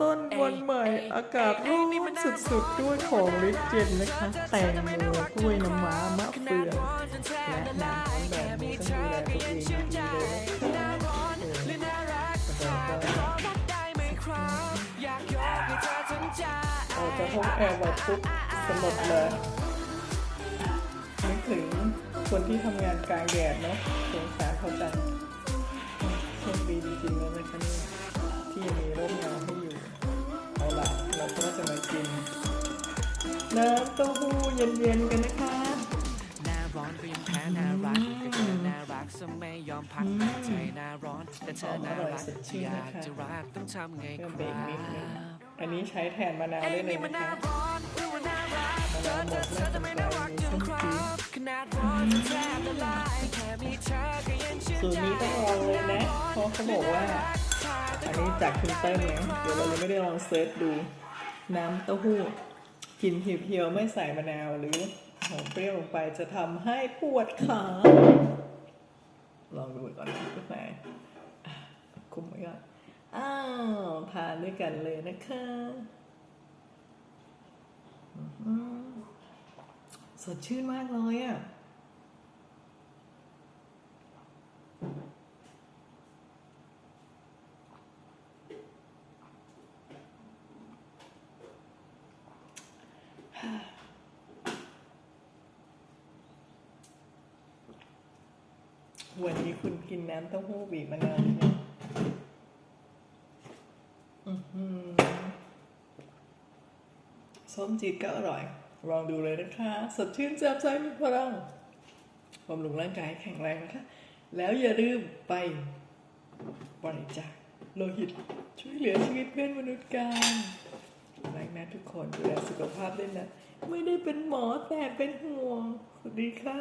ต้นวันใหม่อากาศร้อนสุดๆด้วยของลิเจนนะคะ แตงโมกล้วยน้ำว้ามะเฟืองและน้ำแบบนี้ต้องดูแลตัวเองดีเลยออเราจะห้องแอร์แบบปุ๊บสลบเลยนึกถึงคนที่ทำงานกลางแดดเนาะสงสารเขาจัง น้ำเต้าหู้เย็นๆกันนะคะหน้าร้อนก็ยังแพ้น่ารักก็เธอน่ารักซะไม่ยอมพักใจหน้าร้อนแต่เธอน่ารักอยากจะรักต้องทำไงเพิ่คมเบรรักนิดนึงบ อันนี้ใช้แทนมะนาวได้เลยมันะคะมะนาวหมดแล้วจะสไม่นใจน่ารักมีจนส้มคจีรับขนาดร้อนจะแทบละลายแค่มีเธอก็ยังชื่นสูตรใจนี้ต้องลองเลยนะเพราะเขาบอกว่า อันนี้จากคุณเติ้ลนะเดี๋ยวเรายังไม่ได้ลองเซิร์ชดู น้ำเต้าหู้ กินเพียวๆไม่ใส่มะนาวหรือหอมเปรี้ยวลงไปจะทำให้ปวดขา ลองดูก่อนนะทุกนายอะคุมไว้ก่อนอ้าวทานด้วยกันเลยนะคะสดชื่นมากเลยอะ วันนี้คุณกินน้ำเต้าหู้บีบมะนาวใช่ไหมอื้อหือส้มจีดก็อร่อย ลองดูเลยนะคะ สดชื่นแจ่มใสมีพลังบำรุงร่างกายแข็งแรงนะคะ แล้วอย่าลืมไปบริจาคโลหิตช่วยเหลือชีวิตเพื่อนมนุษย์กัน นะทุกคนดูแลสุขภาพด้วยนะ ไม่ได้เป็นหมอแต่เป็นห่วง สวัสดีค่ะ